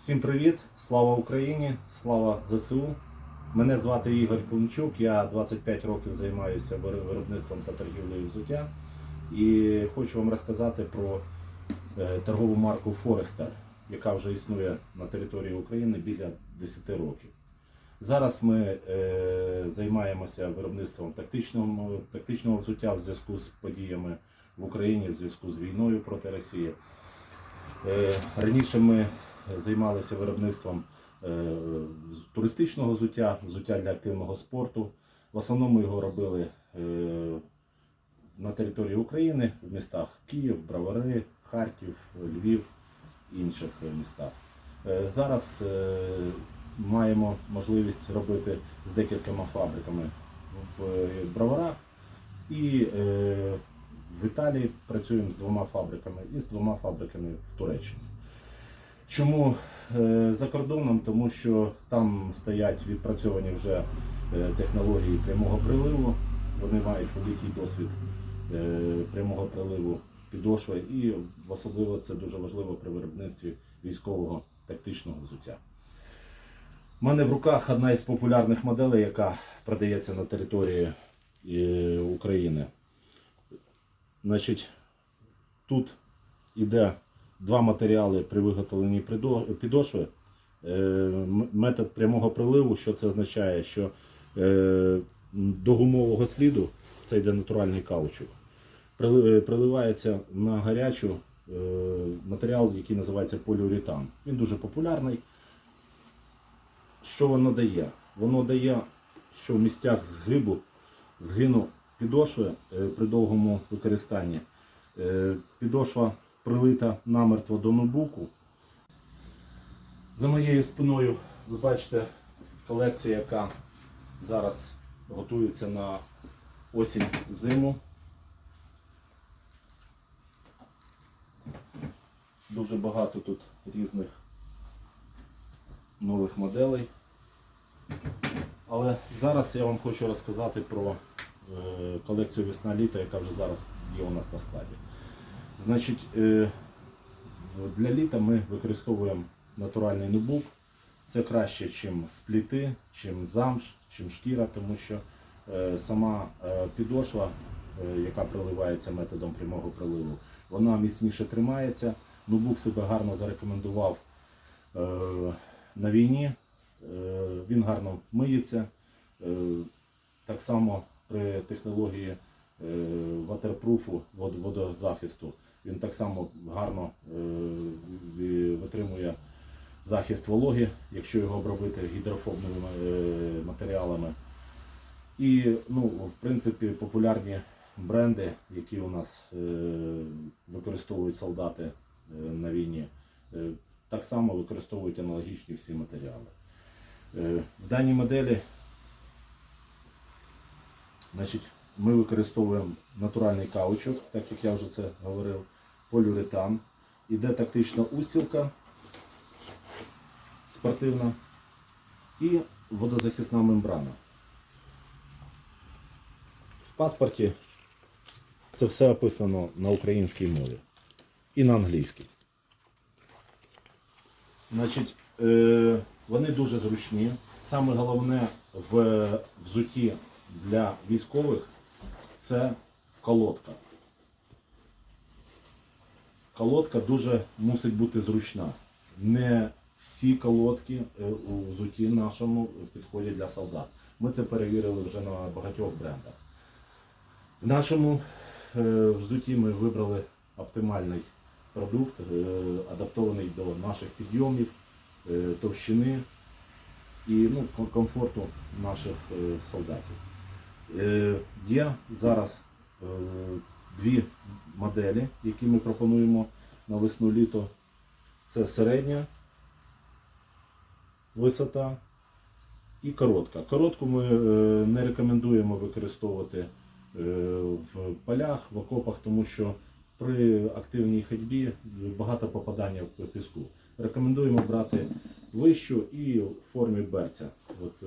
Всім привіт! Слава Україні! Слава ЗСУ! Мене звати Ігор Климчук, я 25 років займаюся виробництвом та торгівлею взуття. І хочу вам розказати про е, торгову марку Forester, яка вже існує на території України біля 10 років. Зараз ми е, займаємося виробництвом тактичного, тактичного взуття в зв'язку з подіями в Україні, в зв'язку з війною проти Росії. Е, Раніше ми займалися виробництвом е, туристичного взуття, взуття для активного спорту. В основному його робили е, на території України в містах Київ, Бровари, Харків, Львів інших е, містах. Е, Зараз маємо можливість робити з декількома фабриками в Броварах і в Італії працюємо з двома фабриками і з двома фабриками в Туреччині. Чому е, за кордоном? Тому що там стоять відпрацьовані вже е, технології прямого приливу. Вони мають великий досвід е, прямого приливу підошви, і особливо це дуже важливо при виробництві військового тактичного взуття. У мене в руках одна із популярних моделей, яка продається на території України. Значить, тут іде два матеріали при виготовленні підошви. Е, Метод прямого приливу, що це означає, що е, до гумового сліду це йде натуральний каучук. Е, Приливається на гарячу матеріал, який називається поліуретан. Він дуже популярний. Що воно дає? Воно дає, що в місцях згибу, згину підошви при довгому використанні. Підошва прилита намертво до ноутбуку. За моєю спиною ви бачите колекція, яка зараз готується на осінь зиму. Дуже багато тут різних нових моделей. Але зараз я вам хочу розказати про е, колекцію весна-літо, яка вже зараз є у нас на складі. Значить, е, для літа ми використовуємо натуральний нубук. Це краще, ніж спліти, чим замш, чим шкіра, тому що е, сама е, підошва, яка приливається методом прямого приливу, вона міцніше тримається. Нубук себе гарно зарекомендував на війні. Він гарно миється. Так само при технології ватерпруфу, водозахисту, він так само гарно е, витримує захист вологи, якщо його обробити гідрофобними е, матеріалами. І, ну, в принципі, популярні бренди, які у нас е, використовують солдати на війні, так само використовують аналогічні всі матеріали. В даній моделі значить, ми використовуємо натуральний каучук, так як я вже це говорив, поліуретан. Іде тактична устілка спортивна і водозахисна мембрана. В паспорті це все описано на українській мові і на англійській. Значить, е, вони дуже зручні. Саме головне в взуті для військових це колодка. Колодка дуже мусить бути зручна. Не всі колодки е, у взуті нашому підходять для солдат. Ми це перевірили вже на багатьох брендах. В нашому е, взуті ми вибрали оптимальний продукт, е, адаптований до наших підйомів, товщини і ну, комфорту наших солдатів. Е, Є зараз е, дві моделі, які ми пропонуємо на весну-літо. Це середня висота і коротка. Коротку ми е, не рекомендуємо використовувати в полях, в окопах, тому що при активній ходьбі багато попадання в піску. Рекомендуємо брати вищу і в формі берця. От,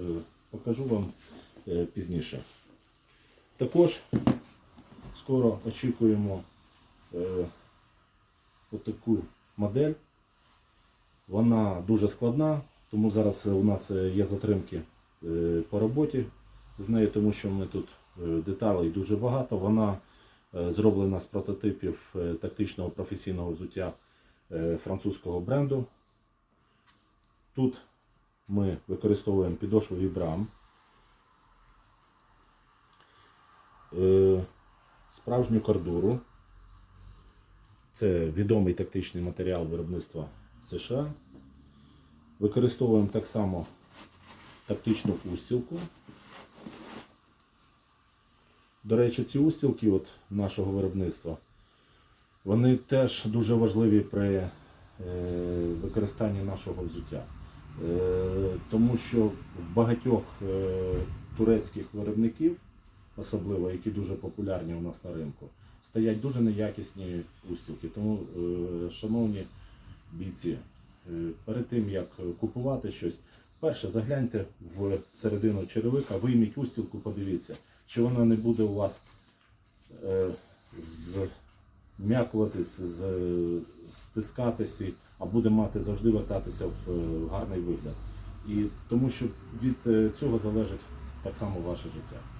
покажу вам пізніше. Також скоро очікуємо е, отаку модель Вона дуже складна, тому зараз у нас е, є затримки е, по роботі з нею, тому що ми тут е, деталей дуже багато. Вона е, зроблена з прототипів е, тактичного професійного взуття е, французького бренду. Тут ми використовуємо підошву Vibram. Е, Справжню кордуру. Це відомий тактичний матеріал виробництва США. Використовуємо так само тактичну устілку. До речі, ці устілки от нашого виробництва, вони теж дуже важливі при е, використанні нашого взуття. Е, тому що в багатьох турецьких виробників, особливо які дуже популярні у нас на ринку, стоять дуже неякісні устілки. Тому, е, шановні бійці, е, перед тим як купувати щось, перше загляньте в середину черевика, вийміть устілку, подивіться, чи вона не буде у вас е, зм'якуватись, стискатися, а буде мати завжди вертатися в гарний вигляд. І тому що від цього залежить так само ваше життя.